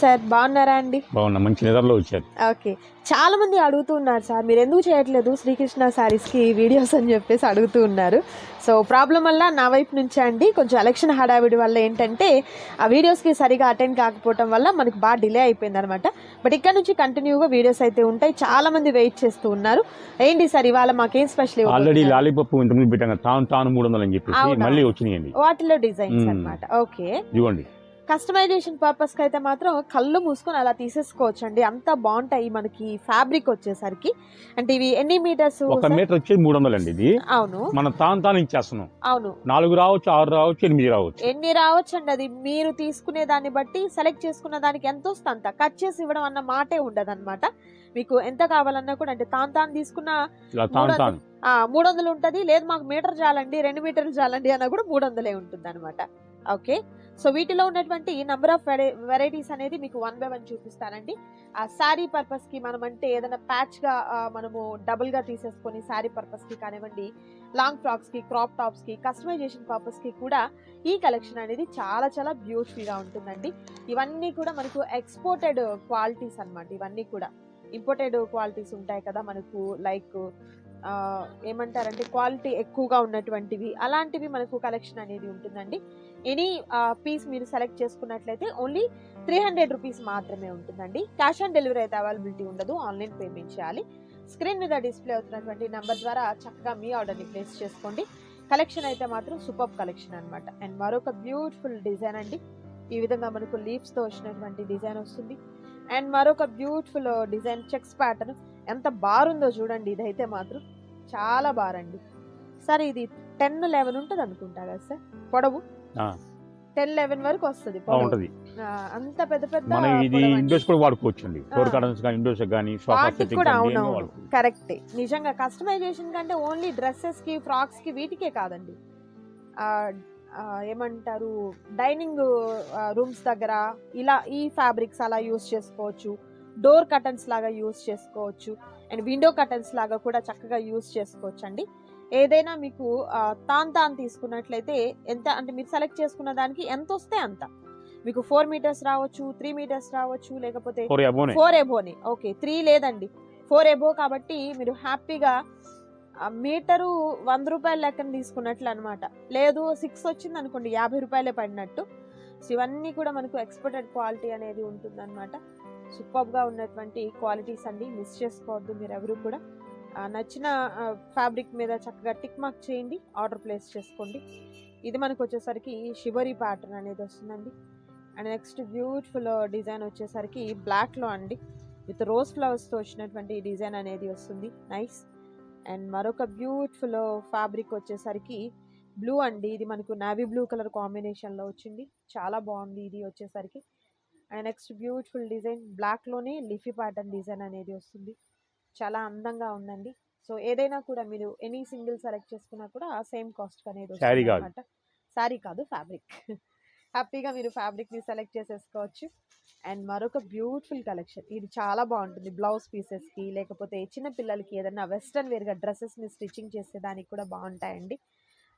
Sir? బాగున్నారా అండి? బాగున్నా మంచి నిద్రలో వచ్చారు. ఓకే. చాలా మంది అడుగుతూ ఉన్నారు సార్ మీరు ఎందుకు చేయట్లేదు శ్రీకృష్ణ శారీస్కి వీడియోస్ అని చెప్పేసి అడుగుతూ ఉన్నారు. సో ప్రాబ్లం వల్ల నా వైపు నుంచే అండి కొంచెం ఎలక్షన్ హడావిడి వల్ల ఏంటంటే ఆ వీడియోస్కి సరిగా అటెండ్ కాకపోవడం వల్ల మనకు బాగా డిలే అయిపోయింది అనమాట బట్ ఇక్కడ నుంచి కంటిన్యూగా వీడియోస్ అయితే ఉంటాయి చాలా మంది వెయిట్ చేస్తూ ఉన్నారు. ఏంటి సార్ ఇవాళ మాకేం స్పెషల్ ఆల్రెడీ లాలీపప్పు ఇంతకుముందు పెట్టాం కదా, తాను తాను మూడు వందలు అని చెప్పేసి అవునా? మళ్ళీ వచ్చినాయండి. వాటిలో డిజైన్స్ మ్మ్. అన్నమాట. ఓకే. ఇవ్వండి కస్టమైజేషన్ పర్పస్కి అయితే మాత్రం కళ్ళు మూసుకొని అలా తీసేసుకోవచ్చు అండి అంత బాగుంటాయి మనకి ఫ్యాబ్రిక్ వచ్చేసరికి. అంటే ఇవి ఎన్ని మీటర్స్ ఒక మీటర్ వచ్చి మూడు వందలు అండి ఇది. అవును. మనం తాను తాను ఇచ్చేస్తున్నాం. అవును. నాలుగు రావచ్చు ఆరు రావచ్చు ఎనిమిది రావచ్చు. ఎన్ని రావచ్చు అండి అది? మీరు తీసుకునే దాన్ని బట్టి సెలెక్ట్ చేసుకున్న దానికి ఎంత వస్తుంది అంత? కట్ చేసి ఇవ్వడం అన్న మాటే ఉండదు మీకు ఎంత కావాలన్నా కూడా అంటే తాను తాను తీసుకున్న మూడు వందలు ఉంటుంది. లేదు మాకు మీటర్ చాలండి రెండు మీటర్లు చాలండి అన్న కూడా మూడు వందలే ఉంటుంది అనమాట ఓకే. సో వీటిలో ఉన్నటువంటి నంబర్ ఆఫ్ వెరైటీస్ అనేది మీకు వన్ బై వన్ చూపిస్తానండి. ఆ శారీ పర్పస్కి మనం అంటే ఏదైనా ప్యాచ్గా మనము డబుల్గా తీసేసుకొని శారీ పర్పస్కి కానివ్వండి లాంగ్ ఫ్రాక్స్కి క్రాప్ టాప్స్కి కస్టమైజేషన్ పర్పస్కి కూడా ఈ కలెక్షన్ అనేది చాలా చాలా బ్యూటిఫుల్గా ఉంటుందండి. ఇవన్నీ కూడా మనకు ఎక్స్పోర్టెడ్ క్వాలిటీస్ అనమాట ఇవన్నీ కూడా ఇంపోర్టెడ్ క్వాలిటీస్ ఉంటాయి కదా మనకు లైక్ ఏమంటారంటే క్వాలిటీ ఎక్కువగా ఉన్నటువంటివి. అలాంటివి మనకు కలెక్షన్ అనేది ఉంటుందండి. ఎనీ పీస్ మీరు సెలెక్ట్ చేసుకున్నట్లయితే ఓన్లీ త్రీ హండ్రెడ్ రూపీస్ మాత్రమే ఉంటుందండి. క్యాష్ ఆన్ డెలివరీ అయితే అవైలబిలిటీ ఉండదు. ఆన్లైన్ పేమెంట్ చేయాలి. స్క్రీన్ మీద డిస్ప్లే అవుతున్నటువంటి నెంబర్ ద్వారా చక్కగా మీ ఆర్డర్ని ప్లేస్ చేసుకోండి. కలెక్షన్ అయితే మాత్రం సూపర్ కలెక్షన్ అనమాట అండ్ మరొక బ్యూటిఫుల్ డిజైన్ అండి. ఈ విధంగా మనకు లీవ్స్తో వచ్చినటువంటి డిజైన్ వస్తుంది. అండ్ మరొక బ్యూటిఫుల్ డిజైన్ చెక్స్ ప్యాటర్న్. ఎంత బారుందో చూడండి. ఇదైతే మాత్రం చాలా బారండి. సార్ ఇది టెన్ లెవెన్ ఉంటుంది అనుకుంటా కదా సార్? పొడవు. టెన్ లెవెన్ వరకు వస్తుంది ఆ, అంత పెద్ద పెద్ద మనం ఇది. ఇండోస్ కూడా వాడుకోవచ్చు అండి ఫ్లోర్ ఆ. కర్టన్స్ కానీ ఇండోస్ కానీ సోఫా సెట్టింగ్ కూడా అవునవును. కరెక్టే నిజంగా కస్టమైజేషన్ కంటే ఓన్లీ డ్రెస్సెస్కి ఫ్రాక్స్కి వీటికే కాదండి. ఏమంటారు? డైనింగ్ రూమ్స్ దగ్గర ఇలా ఈ ఫ్యాబ్రిక్స్ అలా యూస్ చేసుకోవచ్చు. డోర్ కటన్స్ లాగా యూస్ చేసుకోవచ్చు. అండ్ విండో కటన్స్ లాగా కూడా చక్కగా యూస్ చేసుకోవచ్చు అండి ఏదైనా మీకు తాన్ తాన్ తీసుకున్నట్లయితే ఎంత అంటే మీరు సెలెక్ట్ చేసుకున్న దానికి ఎంత వస్తే అంత. మీకు ఫోర్ మీటర్స్ రావచ్చు త్రీ మీటర్స్ రావచ్చు లేకపోతే ఫోర్ ఎబోని ఓకే త్రీ లేదండి. ఫోర్ ఎబో కాబట్టి మీరు హ్యాపీగా మీటరు వంద రూపాయల లెక్కన తీసుకున్నట్లు అనమాట లేదు సిక్స్ వచ్చింది అనుకోండి యాభై రూపాయలే పడినట్టు. సో ఇవన్నీ కూడా మనకు ఎక్స్పోర్టెడ్ క్వాలిటీ అనేది ఉంటుందన్నమాట. సూపర్గా ఉన్నటువంటి క్వాలిటీస్ అండి. మిస్ చేసుకోవద్దు మీరు ఎవరు కూడా నచ్చిన ఫ్యాబ్రిక్ మీద చక్కగా టిక్ మార్క్ చేయండి. ఆర్డర్ ప్లేస్ చేసుకోండి. ఇది మనకు వచ్చేసరికి షివరీ ప్యాటర్న్ అనేది వస్తుందండి. అండ్ నెక్స్ట్ బ్యూటిఫుల్ డిజైన్ వచ్చేసరికి బ్లాక్లో అండి. విత్ రోజ్ ఫ్లవర్స్తో వచ్చినటువంటి డిజైన్ అనేది వస్తుంది. నైస్ అండ్ మరొక బ్యూటిఫుల్ ఫ్యాబ్రిక్ వచ్చేసరికి బ్లూ అండి. ఇది మనకు నావీ బ్లూ కలర్ కాంబినేషన్లో వచ్చింది. చాలా బాగుంది ఇది వచ్చేసరికి. అండ్ నెక్స్ట్ బ్యూటిఫుల్ డిజైన్ బ్లాక్లోనే లిఫీ ప్యాటర్న్ డిజైన్ అనేది వస్తుంది. చాలా అందంగా ఉందండి. సో ఏదైనా కూడా మీరు ఎనీ సింగిల్ సెలెక్ట్ చేసుకున్నా కూడా సేమ్ కాస్ట్ అనేది కాదు. అనమాట శారీ కాదు ఫ్యాబ్రిక్ హ్యాపీగా మీరు ఫ్యాబ్రిక్ని సెలెక్ట్ చేసేసుకోవచ్చు. అండ్ మరొక బ్యూటిఫుల్ కలెక్షన్ ఇది చాలా బాగుంటుంది బ్లౌజ్ పీసెస్కి లేకపోతే చిన్న పిల్లలకి ఏదైనా వెస్ట్రన్ వేర్గా డ్రెస్సెస్ని స్టిచ్చింగ్ చేసేదానికి కూడా బాగుంటాయండి.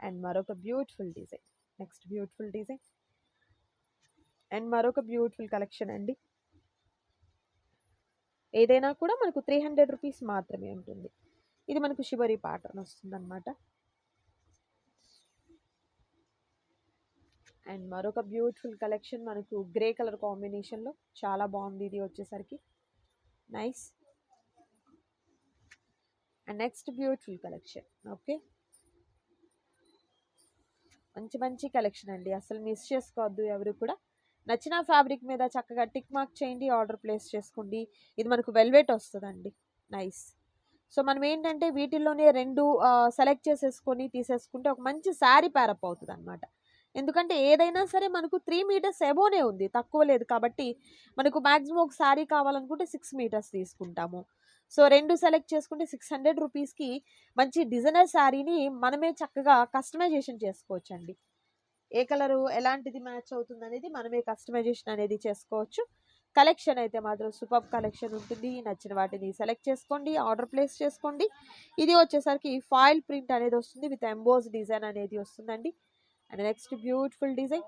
అండ్ మరొక beautiful design next beautiful design and మరొక బ్యూటిఫుల్ కలెక్షన్ అండి. ఏదైనా కూడా మనకు త్రీ హండ్రెడ్ రూపీస్ మాత్రమే ఉంటుంది. ఇది మనకు శిబరి ప్యాటర్న్ వస్తుంది అనమాట అండ్ మరొక బ్యూటిఫుల్ కలెక్షన్ మనకు గ్రే కలర్ కాంబినేషన్లో చాలా బాగుంది ఇది వచ్చేసరికి. Nice and next beautiful collection okay మంచి మంచి కలెక్షన్ అండి. అసలు మిస్ చేసుకోవద్దు ఎవరు కూడా. నచ్చిన ఫ్యాబ్రిక్ మీద చక్కగా టిక్ మార్క్ చేయండి ఆర్డర్ ప్లేస్ చేసుకోండి. ఇది మనకు వెల్వెట్ వస్తుందండి. నైస్. సో మనం ఏంటంటే వీటిల్లోనే రెండు సెలెక్ట్ చేసేసుకొని తీసేసుకుంటే ఒక మంచి శారీ ప్యారప్ అవుతుంది అనమాట ఎందుకంటే ఏదైనా సరే మనకు త్రీ మీటర్స్ ఎబోనే ఉంది. తక్కువ లేదు కాబట్టి మనకు మ్యాక్సిమం ఒక శారీ కావాలనుకుంటే సిక్స్ మీటర్స్ తీసుకుంటాము. సో రెండు సెలెక్ట్ చేసుకుంటే సిక్స్ హండ్రెడ్ రూపీస్కి మంచి డిజైనర్ శారీని మనమే చక్కగా కస్టమైజేషన్ చేసుకోవచ్చండి. ఏ కలరు ఎలాంటిది మ్యాచ్ అవుతుంది అనేది మనమే కస్టమైజేషన్ అనేది చేసుకోవచ్చు. కలెక్షన్ అయితే మాత్రం సూపర్ కలెక్షన్ ఉంటుంది. నచ్చిన వాటిని సెలెక్ట్ చేసుకోండి ఆర్డర్ ప్లేస్ చేసుకోండి. ఇది వచ్చేసరికి ఫాయిల్ ప్రింట్ అనేది వస్తుంది విత్ ఎంబోజ్ డిజైన్ అనేది వస్తుందండి. And next beautiful design.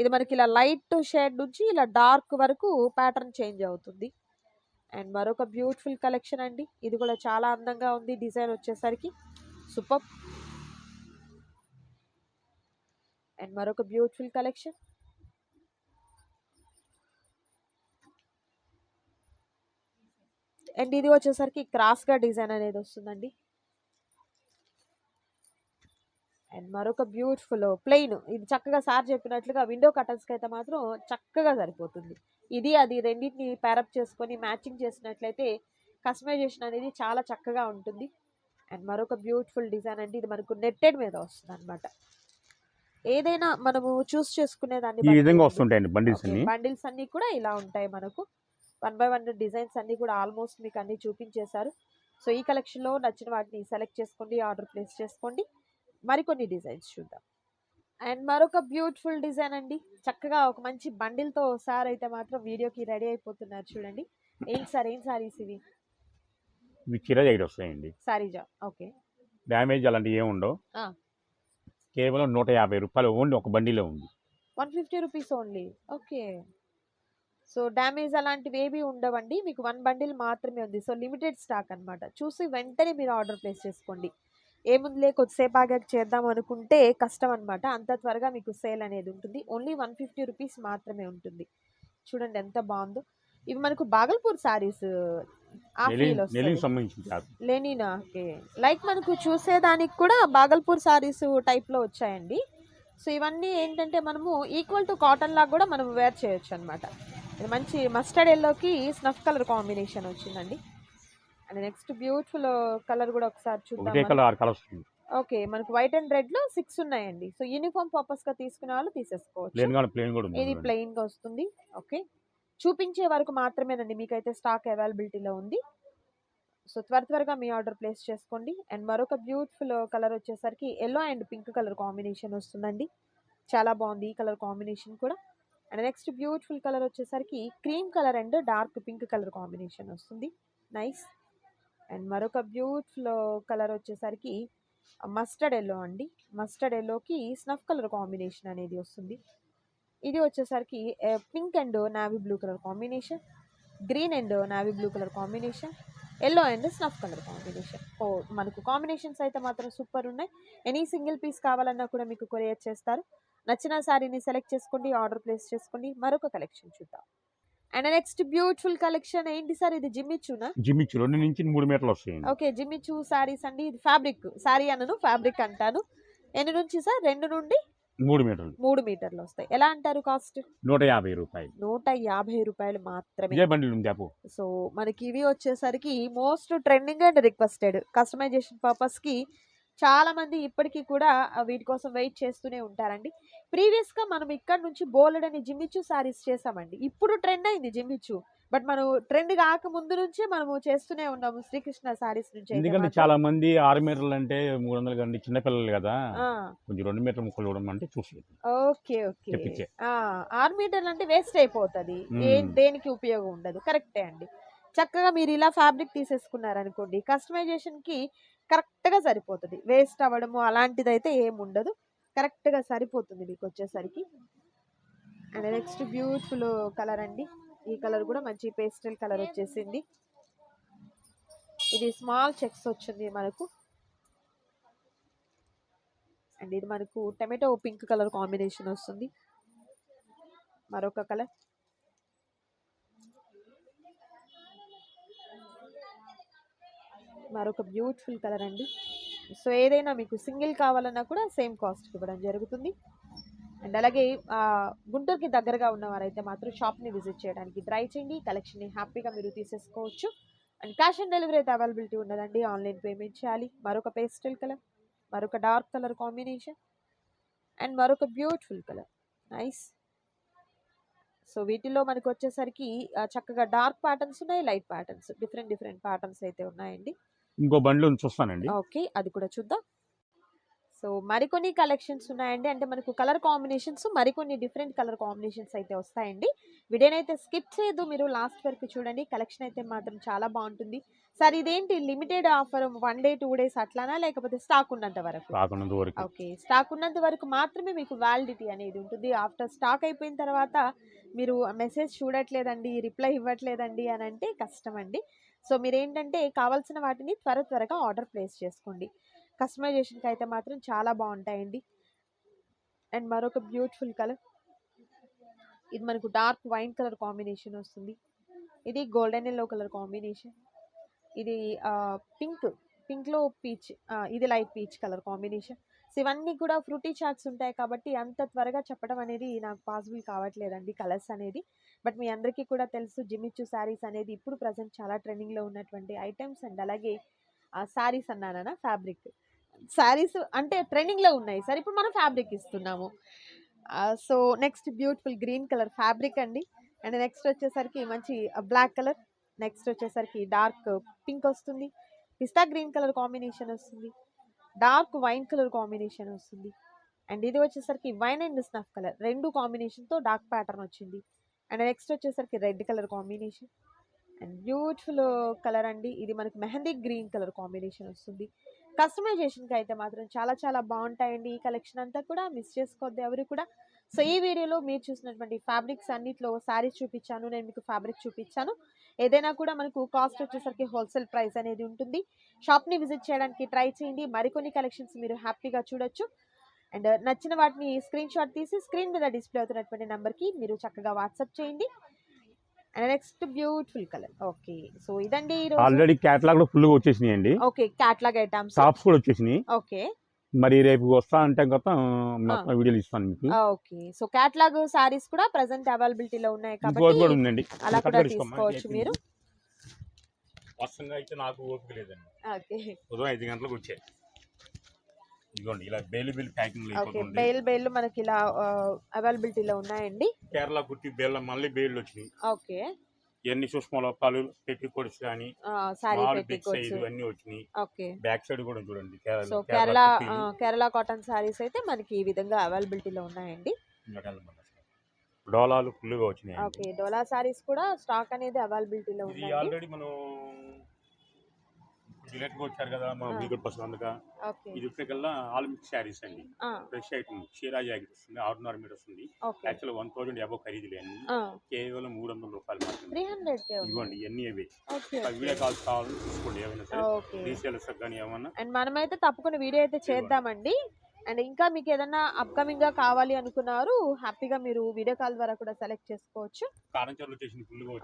ఇది మనకి ఇలా లైట్ షేడ్ నుంచి ఇలా డార్క్ వరకు ప్యాటర్న్ చేంజ్ అవుతుంది. అండ్ మరొక బ్యూటిఫుల్ కలెక్షన్ అండి. ఇది కూడా చాలా అందంగా ఉంది డిజైన్ వచ్చేసరికి. సూపర్. అండ్ మరొక బ్యూటిఫుల్ కలెక్షన్ అండ్ ఇది వచ్చేసరికి క్రాస్గా డిజైన్ అనేది వస్తుందండి. అండ్ మరొక బ్యూటిఫుల్ ప్లెయిన్ ఇది చక్కగా సార్ చెప్పినట్లుగా విండో కటన్స్కి అయితే మాత్రం చక్కగా సరిపోతుంది. ఇది అది రెండింటిని ప్యారప్ చేసుకొని మ్యాచింగ్ చేసినట్లయితే కస్టమైజేషన్ అనేది చాలా చక్కగా ఉంటుంది. అండ్ మరొక బ్యూటిఫుల్ డిజైన్ అండి ఇది మనకు నెట్టెడ్ మీద వస్తుంది అనమాట ఏదైనా మనము చూస్ చేసుకునే దాన్ని ఈ విధంగా వస్తుంటాయండి బండిల్స్ అన్ని. బండిల్స్ అన్ని కూడా ఇలా ఉంటాయి మనకు. వన్ బై వన్ డిజైన్స్ అన్ని కూడా ఆల్మోస్ట్ మీకు అన్ని చూపించేశారు. సో ఈ collection లో నచ్చిన వాటిని సెలెక్ట్ చేసుకోండి ఆర్డర్ ప్లేస్ చేసుకోండి. మరికొన్ని డిజైన్స్ చూద్దాం. అండ్ మరొక బ్యూటిఫుల్ డిజైన్ అండి. చక్కగా ఒక మంచి బండిల్తో సార్ అయితే మాత్రం వీడియోకి రెడీ అయిపోతున్నారు చూడండి. ఏంటి సార్ ఏం సారీస్ ఇవి? ఇవి చీర దగ్గర వస్తాయండి. సారీజా? ఓకే. డ్యామేజ్ అలాంటివి ఏమి ఉండవు. కేవలం నూట యాభై రూపాయలు ఓన్లీ ఒక బండిలో ఉంది. One fifty rupees only. Okay. So damage అలాంటివి ఏవి ఉండవండి. మీకు వన్ బండిల్ మాత్రమే ఉంది. సో లిమిటెడ్ స్టాక్ అనమాట చూసి వెంటనే మీరు ఆర్డర్ ప్లేస్ చేసుకోండి. ఏముందిలే కొద్దిసేపు ఆగాక చేద్దాం అనుకుంటే కష్టం అనమాట అంత త్వరగా మీకు సేల్ అనేది ఉంటుంది. ఓన్లీ వన్ ఫిఫ్టీ రూపీస్ మాత్రమే ఉంటుంది. చూడండి ఎంత బాగుందో. ఇవి మనకు బాగల్పూర్ శారీస్ లేనినా ఓకే. లైక్ మనకు చూసేదానికి కూడా బాగల్పూర్ సారీస్ టైప్లో వచ్చాయండి. సో ఇవన్నీ ఏంటంటే మనము ఈక్వల్ టు కాటన్ లాగా కూడా మనం వేర్ చేయొచ్చు అనమాట ఇది మంచి మస్టర్డ్ ఎల్లోకి స్నఫ్ కలర్ కాంబినేషన్ వచ్చిందండి. అండ్ నెక్స్ట్ బ్యూటిఫుల్ కలర్ కూడా ఒకసారి చూద్దాం ఓకే మనకు వైట్ అండ్ రెడ్లో సిక్స్ ఉన్నాయండి. సో యూనిఫామ్ పర్పస్గా తీసుకునే వాళ్ళు తీసేసుకోవచ్చు. ఇది ప్లెయిన్గా వస్తుంది. ఓకే. చూపించే వరకు మాత్రమేనండి మీకైతే స్టాక్ అవైలబిలిటీలో ఉంది. సో త్వర త్వరగా మీ ఆర్డర్ ప్లేస్ చేసుకోండి. అండ్ మరొక బ్యూటిఫుల్ కలర్ వచ్చేసరికి yellow and pink colour combination వస్తుందండి. చాలా బాగుంది ఈ కలర్ కాంబినేషన్ కూడా. అండ్ నెక్స్ట్ బ్యూటిఫుల్ కలర్ వచ్చేసరికి cream colour and dark pink colour combination వస్తుంది. నైస్. అండ్ మరొక బ్యూటిఫుల్ కలర్ వచ్చేసరికి మస్టర్డ్ ఎల్లో అండి. మస్టర్డ్ ఎల్లోకి స్నఫ్ కలర్ కాంబినేషన్ అనేది వస్తుంది. ఇది వచ్చేసరికి pink and navy blue colour combination green and navy blue colour combination yellow and snuff colour combination ఓ మనకు కాంబినేషన్స్ అయితే మాత్రం సూపర్ ఉన్నాయి. ఎనీ సింగిల్ పీస్ కావాలన్నా కూడా మీకు కొరియర్ చేస్తారు. నచ్చిన శారీని సెలెక్ట్ చేసుకోండి ఆర్డర్ ప్లేస్ చేసుకోండి. మరొక కలెక్షన్ చూద్దాం. అండ్ నెక్స్ట్ బ్యూటిఫుల్ కలెక్షన్ ఏంటి సార్ ఇది జిమ్మిచ్చునా జిమ్మిచ్చు రెండు నుంచి మూడు మీటర్లు వస్తాయండి. ఓకే జిమ్మిచూ శారీస్ అండి. ఇది ఫ్యాబ్రిక్ శారీ అనను ఫ్యాబ్రిక్ అంటాను. ఎన్ని నుంచి సార్ రెండు నుండి? మూడు మీటర్లు. మూడు మీటర్లు వస్తాయి. ఎలా అంటారు కాస్ట్? నూట యాభై రూపాయలు. నూట యాభై రూపాయలు మాత్రమే. చెప్పు. సో మనకి ఇవి వచ్చేసరికి most trending and requested customization పర్పస్కి చాలా మంది ఇప్పటికీ కూడా వీటి కోసం వెయిట్ చేస్తూనే ఉంటారండి. ప్రీవియస్గా మనం ఇక్కడ నుంచి బోలెడని జిమ్మిచ్చు శారీస్ చేసామండి. ఇప్పుడు ట్రెండ్ అయింది జిమ్మిచ్చు. బట్ మనం ట్రెండ్ కాక ముందు నుంచే మనము చేస్తూనే ఉన్నాము శ్రీకృష్ణ శారీస్ నుంచి ఎందుకంటే. చాలా మంది ఆరు మీటర్లు అంటే మూడు వందలు కండి చిన్నపిల్లలు కదా. కొంచెం రెండు మీటర్ల ముక్కలు చూడమంటే చూసి ఓకే ఓకే. ఆరు మీటర్లు అంటే వేస్ట్ అయిపోతుంది. దేనికి ఉపయోగం ఉండదు. కరెక్టే అండి. చక్కగా మీరు ఇలా ఫ్యాబ్రిక్ తీసేసుకున్నారనుకోండి కస్టమైజేషన్ కరెక్ట్గా సరిపోతుంది. వేస్ట్ అవ్వడము అలాంటిది అయితే కరెక్ట్గా సరిపోతుంది మీకు వచ్చేసరికి అండ్ నెక్స్ట్ బ్యూటిఫుల్ కలర్ అండి. ఈ కలర్ కూడా మంచి పేస్టల్ కలర్ వచ్చేసింది. ఇది స్మాల్ చెక్స్ వచ్చింది మనకు. అండ్ ఇది మనకు టమాటో పింక్ కలర్ కాంబినేషన్ వస్తుంది. మరొక కలర్. మరొక బ్యూటిఫుల్ కలర్ అండి. సో ఏదైనా మీకు సింగిల్ కావాలన్నా కూడా సేమ్ కాస్ట్కి ఇవ్వడం జరుగుతుంది. అండ్ అలాగే గుంటూరుకి దగ్గరగా ఉన్నవారైతే మాత్రం షాప్ని విజిట్ చేయడానికి ట్రై చేయండి. కలెక్షన్ని హ్యాపీగా మీరు తీసేసుకోవచ్చు. అండ్ క్యాష్ ఆన్ డెలివరీ అయితే అవైలబిలిటీ ఉండదండి. ఆన్లైన్ పేమెంట్ చేయాలి. మరొక పేస్టల్ కలర్ మరొక డార్క్ కలర్ కాంబినేషన్ అండ్ మరొక బ్యూటిఫుల్ కలర్. నైస్. సో వీటిలో మనకు వచ్చేసరికి చక్కగా డార్క్ ప్యాటర్న్స్ ఉన్నాయి light patterns. Different different patterns అయితే ఉన్నాయండి. ఇంకో బండిలో చూస్తానండి. ఓకే అది కూడా చూద్దాం. సో మరికొన్ని కలెక్షన్స్ ఉన్నాయండి. అంటే మనకు కలర్ కాంబినేషన్స్ మరికొన్ని డిఫరెంట్ కలర్ కాంబినేషన్స్ అయితే వస్తాయండి. వీడియోనైతే స్కిప్ చేయొద్దు మీరు లాస్ట్ వరకు చూడండి. కలెక్షన్ అయితే మాత్రం చాలా బాగుంటుంది. సార్ ఇదేంటి? Limited offer one day two days అట్లానా? లేకపోతే స్టాక్ ఉన్నంత వరకు? రాకున్నంత వరకు. ఓకే. స్టాక్ ఉన్నంత వరకు మాత్రమే మీకు వ్యాలిడిటీ అనేది ఉంటుంది. ఆఫ్టర్ స్టాక్ అయిపోయిన తర్వాత మీరు మెసేజ్ చూడట్లేదండి రిప్లై ఇవ్వట్లేదండి అని అంటే కష్టం అండి. సో మీరు ఏంటంటే కావాల్సిన వాటిని త్వర త్వరగా ఆర్డర్ ప్లేస్ చేసుకోండి. కస్టమైజేషన్కి అయితే మాత్రం చాలా బాగుంటాయండి. అండ్ మరొక బ్యూటిఫుల్ కలర్. ఇది మనకు డార్క్ వైన్ కలర్ కాంబినేషన్ వస్తుంది. ఇది గోల్డెన్ ఎల్లో కలర్ కాంబినేషన్. ఇది పింక్ పింక్లో పీచ్ ఇది light peach colour combination. So ఇవన్నీ కూడా ఫ్రూటీ చాట్స్ ఉంటాయి కాబట్టి అంత త్వరగా చెప్పడం అనేది నాకు పాసిబుల్ కావట్లేదండి కలర్స్ అనేది. బట్ మీ అందరికీ కూడా తెలుసు జిమిచ్చు శారీస్ అనేది ఇప్పుడు ప్రజెంట్ చాలా ట్రెండింగ్లో ఉన్నటువంటి ఐటమ్స్ అండ్ అలాగే శారీస్ అన్నానా ఫ్యాబ్రిక్. శారీస్ అంటే ట్రెండింగ్లో ఉన్నాయి సార్ ఇప్పుడు మనం ఫ్యాబ్రిక్ ఇస్తున్నాము. So next beautiful green colour fabric అండి. అండ్ నెక్స్ట్ వచ్చేసరికి మంచి బ్లాక్ కలర్. నెక్స్ట్ వచ్చేసరికి డార్క్ పింక్ వస్తుంది. పిస్తా గ్రీన్ కలర్ కాంబినేషన్ వస్తుంది. డార్క్ వైన్ కలర్ కాంబినేషన్ వస్తుంది. అండ్ ఇది వచ్చేసరికి వైన్ అండ్ స్నఫ్ కలర్. రెండు కాంబినేషన్తో డార్క్ ప్యాటర్న్ వచ్చింది. అండ్ నెక్స్ట్ వచ్చేసరికి red colour combination. And beautiful colour అండి. ఇది మనకి మెహందీ గ్రీన్ కలర్ కాంబినేషన్ వస్తుంది. కస్టమైజేషన్కి అయితే మాత్రం చాలా చాలా బాగుంటాయండి. ఈ కలెక్షన్ అంతా కూడా మిస్ చేసుకోవద్దు ఎవరు కూడా. సో ఈ వీడియోలో మీరు చూసినటువంటి ఫ్యాబ్రిక్స్ అన్నిట్లో శారీస్ చూపించాను. నేను మీకు ఫ్యాబ్రిక్ చూపించాను. ఏదైనా కూడా మనకు కాస్ట్ వచ్చేసరికి హోల్సేల్ ప్రైస్ అనేది ఉంటుంది. షాప్ని విజిట్ చేయడానికి ట్రై చేయండి. మరికొన్ని కలెక్షన్స్ మీరు హ్యాపీగా చూడొచ్చు. అండ్ నచ్చిన వాటిని స్క్రీన్ షాట్ తీసి స్క్రీన్ మీద డిస్ప్లే అవుతున్నటువంటి నెంబర్కి మీరు చక్కగా వాట్సాప్ చేయండి. And next beautiful colour okay so ఇదండి ఆల్రెడీ క్యాటలాగ్లో ఫుల్గా వచ్చేసినాయి అండి ఓకే క్యాట్లాగ్ ఐటమ్స్ టాప్స్ కూడా వచ్చేసినాయి. ఓకే మరి రేపు వస్తా అంటే కొత్త మొత్తం వీడియోలు ఇస్తాను మీకు. ఓకే. సో క్యాట్లాగ్ సారీస్ కూడా ప్రెసెంట్ అవైలబిలిటీలో ఉన్నాయి ఇంకోటి కూడా కాబట్టి ఉందండి. అలా కూడా తీసుకోవచ్చు మీరు. వరుసంగా అయితే నాకు ఓపిక లేదండి. ఓకే. ఉదయం ఐదు గంటలకు వచ్చాయి ఇదిగోండి ఇలా bale bill packing okay. Bale bale మనకి ఇలా అవైలబిలిటీలో ఉన్నాయండి. కేరళ కుట్టి బేళ్ళ మళ్ళీ బేళ్ళు వచ్చినాయి. ఓకే. ఇవన్నీ సూక్ష్మ లోపాలు పెట్టి కొడిసి కానీ సారీ మాల్ బిగ్ పెట్టుకోవచ్చు సైజ్ అన్ని వచ్చినాయి. ఓకే. బ్యాక్ సైడ్ కూడా చూడండి సో కేరళ కేరళ కాటన్ సారీస్ అయితే మనకి ఈ విధంగా అవైలబిలిటీలో ఉన్నాయండి. డోలాలు ఫుల్గా వచ్చినాయి ఓకే డోలా సారీస్ కూడా స్టాక్ అనేది అవైలబిలిటీలో ఉందండి. ఆల్రెడీ మనం రిలేట్గా వచ్చారు కదా మా అందుక ఓకే. ఇది ఇప్పటికల్లా ఆల్ మిక్స్ శారీస్ అండి. ఫ్రెష్ ఐటమ్ చీరా జాకెట్ వస్తుంది ఆరున్నర మీటర్ వస్తుంది okay. Actual one thousand above ఖరీదులే అన్ని. కేవలం మూడు వందల రూపాయలు మాత్రమే. ఉంది. ఇవ్వండి ఇవన్నీ అవే. ఓకే వీడియో కాల్స్ కావాలి తీసుకోండి ఏమైనా సరే. రీసేల్స్ కానీ ఏమన్నా. అండ్ మనమైతే తప్పకుండా వీడియో అయితే చేద్దామండి. అండ్ ఇంకా మీకు ఏదైనా అప్కమింగ్గా కావాలి అనుకున్నారు హ్యాపీగా మీరు వీడియో కాల్ ద్వారా కూడా సెలెక్ట్ చేసుకోవచ్చు.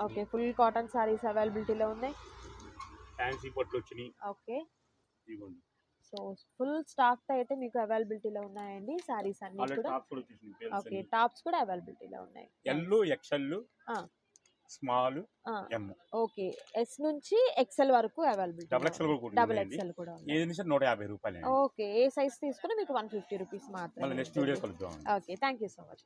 ఓకే ఫుల్ కాటన్ సారీస్ అవైలబిలిటీలో ఉన్నాయి. ఫ్యాన్సీ పట్లు వచ్చినాయి. ఓకే. సో ఫుల్ స్టాక్తో అయితే మీకు అవైలబిలిటీలో ఉన్నాయండి. సారీస్ అన్ని కూడా. టాప్స్ కూడా వచ్చేసింది ఓకే టాప్స్ కూడా అవైలబిలిటీలో ఉన్నాయి. ఎల్ ఎక్స్ఎల్ ఆ. స్మాల్ ఓకే ఎస్ నుంచి ఎక్సెల్ వరకు అవైలబిలిటీ డబుల్ ఎక్స్ఎల్ కూడా డబుల్. ఎక్సెల్ కూడా ఉంది ఏది నుంచి నూట యాభై రూపాయలు ఓకే ఏ సైజ్ తీసుకున్నా మీకు వన్ ఫిఫ్టీ రూపీస్ మాత్రమే నెక్స్ట్ వీడియో కలుద్దాం okay thank you so much